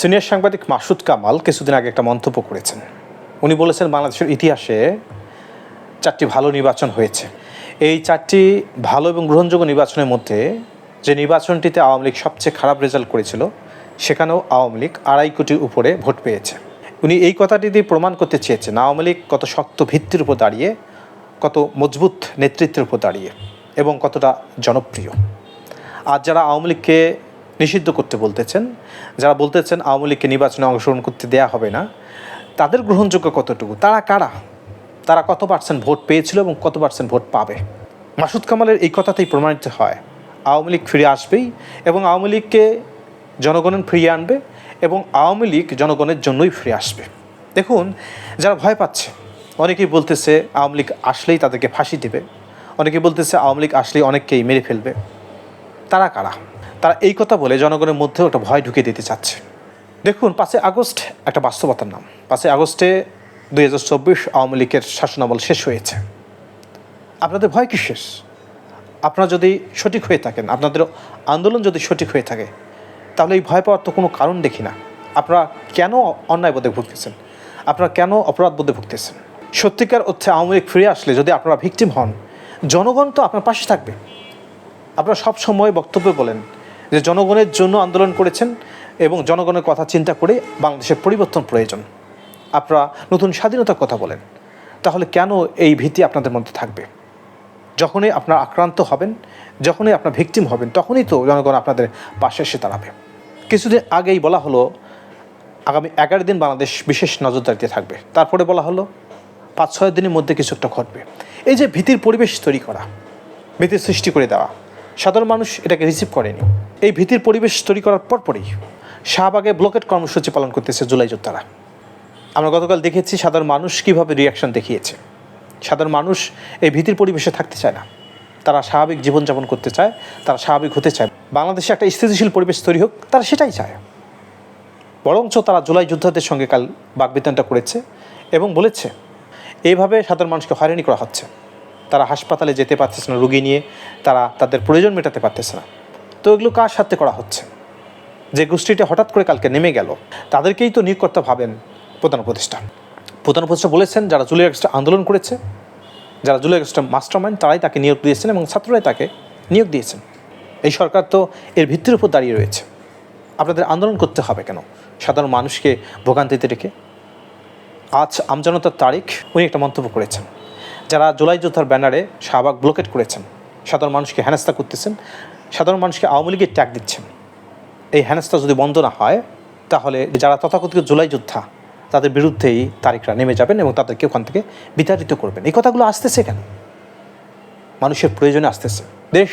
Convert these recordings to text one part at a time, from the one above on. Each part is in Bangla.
সিনিয়র সাংবাদিক মাসুদ কামাল কিছুদিন আগে একটা মন্তব্য করেছেন। উনি বলেছেন, বাংলাদেশের ইতিহাসে চারটি ভালো নির্বাচন হয়েছে। এই চারটি ভালো এবং গ্রহণযোগ্য নির্বাচনের মধ্যে যে নির্বাচনটিতে আওয়ামী লীগ সবচেয়ে খারাপ রেজাল্ট করেছিল, সেখানেও আওয়ামী লীগ আড়াই কোটির উপরে ভোট পেয়েছে। উনি এই কথাটি দিয়ে প্রমাণ করতে চেয়েছেন, আওয়ামী লীগ কত শক্ত ভিত্তির উপর দাঁড়িয়ে, কত মজবুত নেতৃত্বের উপর দাঁড়িয়ে এবং কতটা জনপ্রিয়। আর যারা আওয়ামী লীগকে নিষিদ্ধ করতে বলতেছেন। যারা বলতেছেন আওয়ামী লীগকে নির্বাচনে অংশগ্রহণ করতে দেয়া হবে না, তাদের গ্রহণযোগ্য কতটুকু? তারা কারা? তারা কত পার্সেন্ট ভোট পেয়েছিল এবং কত পার্সেন্ট ভোট পাবে? মাসুদ কামালের এই কথাতেই প্রমাণিত হয়। আওয়ামী লীগ ফিরে আসবেই এবং আওয়ামী লীগকে জনগণের ফিরিয়ে আনবে এবং আওয়ামী লীগ জনগণের জন্যই ফিরে আসবে। দেখুন, যারা ভয় পাচ্ছে, অনেকেই বলতেছে আওয়ামী লীগ আসলেই তাদেরকে ফাঁসি দেবে। অনেকে বলতেছে আওয়ামী লীগ আসলেই অনেককেই মেরে ফেলবে। তারা কারা? তারা এই কথা বলে জনগণের মধ্যেও একটা ভয় ঢুকিয়ে দিতে চাচ্ছে। দেখুন, পাঁচই আগস্ট একটা বাস্তবতার নাম। পাঁচই আগস্টে দুই হাজার চব্বিশ আওয়ামী লীগের শাসনামল শেষ হয়েছে। আপনাদের ভয় কি শেষ? আপনারা যদি সঠিক হয়ে থাকেন, আপনাদের আন্দোলন যদি সঠিক হয়ে থাকে, তাহলে এই ভয় পাওয়ার তো কোনো কারণ দেখি না। আপনারা কেন অন্যায় বোধে ভুগতেছেন? আপনারা কেন অপরাধ বোধে ভুগতেছেন? সত্যিকার অর্থে আওয়ামী লীগ ফিরে আসলে যদি আপনারা ভিকটিম হন, জনগণ তো আপনার পাশে থাকবে। আপনারা সব সময় বক্তব্য বলেন যে জনগণের জন্য আন্দোলন করেছেন এবং জনগণের কথা চিন্তা করে বাংলাদেশের পরিবর্তন প্রয়োজন। আপনারা নতুন স্বাধীনতার কথা বলেন, তাহলে কেন এই ভীতি আপনাদের মধ্যে থাকবে? যখনই আপনার আক্রান্ত হবেন, যখনই আপনার ভিকটিম হবেন, তখনই তো জনগণ আপনাদের পাশে এসে দাঁড়াবে। কিছুদিন আগেই বলা হলো, আগামী এগারো দিন বাংলাদেশ বিশেষ নজরদারিতে থাকবে। তারপরে বলা হলো, পাঁচ ছয় দিনের মধ্যে কিছু একটা ঘটবে। এই যে ভীতির পরিবেশ তৈরি করা, ভীতির সৃষ্টি করে দেওয়া সাধারণ মানুষ এটাকে রিসিভ করেনি। এই ভীতির পরিবেশ তৈরি করার পরপরই শাহবাগে ব্লকেট কর্মসূচি পালন করতেছে জুলাই যোদ্ধারা। আমরা গতকাল দেখেছি সাধারণ মানুষ কীভাবে রিয়াকশন দেখিয়েছে। সাধারণ মানুষ এই ভীতির পরিবেশে থাকতে চায় না। তারা স্বাভাবিক জীবনযাপন করতে চায়, তারা স্বাভাবিক হতে চায়। বাংলাদেশে একটা স্থিতিশীল পরিবেশ তৈরি হোক, তারা সেটাই চায়। বরঞ্চ তারা জুলাই যোদ্ধাদের সঙ্গে কাল বাগবিতনটা করেছে এবং বলেছে এইভাবে সাধারণ মানুষকে হয়রানি করা হচ্ছে। তারা হাসপাতালে যেতে পারতেছে না রুগী নিয়ে, তারা তাদের প্রয়োজন মেটাতে পারতেছে না। তো এগুলো কার সাথে করা হচ্ছে? যে গোষ্ঠীটা হঠাৎ করে কালকে নেমে গেল, তাদেরকেই তো নিয়োগকর্তা ভাবেন প্রধান উপদেষ্টা। প্রধান উপদেষ্টা বলেছেন, যারা জুলাই আগস্টে আন্দোলন করেছে, যারা জুলাই আগস্টের মাস্টার মাইন্ড তারাই তাকে নিয়োগ দিয়েছেন এবং ছাত্ররাই তাকে নিয়োগ দিয়েছেন। এই সরকার তো এর ভিত্তির উপর দাঁড়িয়ে রয়েছে। আপনাদের আন্দোলন করতে হবে কেন? সাধারণ মানুষকে ভোগান্তিতে রেখে আজ আমজনতার তারিখ, উনি একটা মন্তব্য করেছেন। যারা জুলাই যোদ্ধার ব্যানারে শাহবাগ ব্লকেট করেছেন, সাধারণ মানুষকে হেনস্থা করতেছেন, সাধারণ মানুষকে আওয়ামী লীগের ট্যাগ দিচ্ছেন। এই হেনস্থা যদি বন্ধ না হয়, তাহলে যারা তথাকথিত জুলাই যোদ্ধা, তাদের বিরুদ্ধেই তারিখরা নেমে যাবেন এবং তাদেরকে ওখান থেকে বিতাড়িত করবেন। এই কথাগুলো আসতেছে কেন? মানুষের প্রয়োজনে আসতেছে। দেশ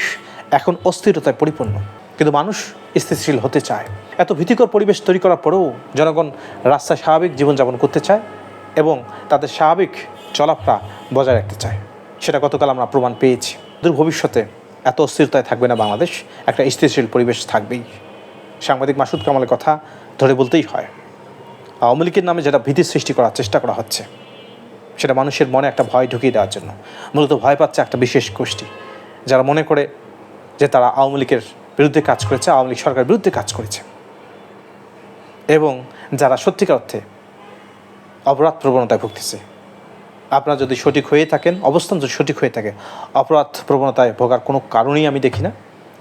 এখন অস্থিরতায় পরিপূর্ণ, কিন্তু মানুষ স্থিতিশীল হতে চায়। এত ভীতিকর পরিবেশ তৈরি করার পরেও জনগণ রাস্তায় স্বাভাবিক জীবনযাপন করতে চায় এবং তাদের স্বাভাবিক চলাফেরা বজায় রাখতে চায়। সেটা গতকাল আমরা প্রমাণ পেয়েছি। দূর ভবিষ্যতে এত অস্থিরতায় থাকবে না বাংলাদেশ, একটা স্থিতিশীল পরিবেশ থাকবেই। সাংবাদিক মাসুদ কামালের কথা ধরে বলতেই হয়। আওয়ামী লীগের নামে যেটা ভীতির সৃষ্টি করার চেষ্টা করা হচ্ছে, সেটা মানুষের মনে একটা ভয় ঢুকিয়ে দেওয়ার জন্য। মূলত ভয় পাচ্ছে একটা বিশেষ গোষ্ঠী, যারা মনে করে যে তারা আওয়ামী লীগের বিরুদ্ধে কাজ করেছে, আওয়ামী লীগ সরকারের বিরুদ্ধে কাজ করেছে। এবং যারা সত্যিকার অর্থে অপরাধ প্রবণতায় ভুগতেছে আপনারা যদি সঠিক হয়ে থাকেন, অবস্থান যদি সঠিক হয়ে থাকে, অপরাধ প্রবণতায় ভোগার কোনো কারণেই আমি দেখি না।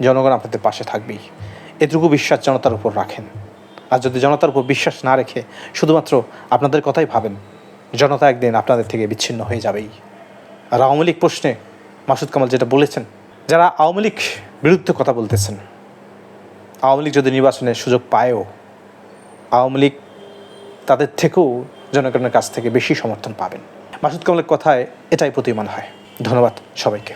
জনগণ আপনাদের পাশে থাকবেই। এটুকু বিশ্বাস জনতার উপর রাখেন। আর যদি জনতার উপর বিশ্বাস না রেখে শুধুমাত্র আপনাদের কথাই ভাবেন, জনতা একদিন আপনাদের থেকে বিচ্ছিন্ন হয়ে যাবেই। আর আওয়ামী লীগ প্রশ্নে মাসুদ কামাল যেটা বলেছেন, যারা আওয়ামী লীগ বিরুদ্ধে কথা বলতেছেন, আওয়ামী লীগ যদি নির্বাচনের সুযোগ পায়ও, আওয়ামী লীগ তাদের থেকেও জনগণের কাছ থেকে বেশি সমর্থন পাবেন। মাসুদ কামালের কথায় এটাই প্রতিমান হয়। ধন্যবাদ সবাইকে।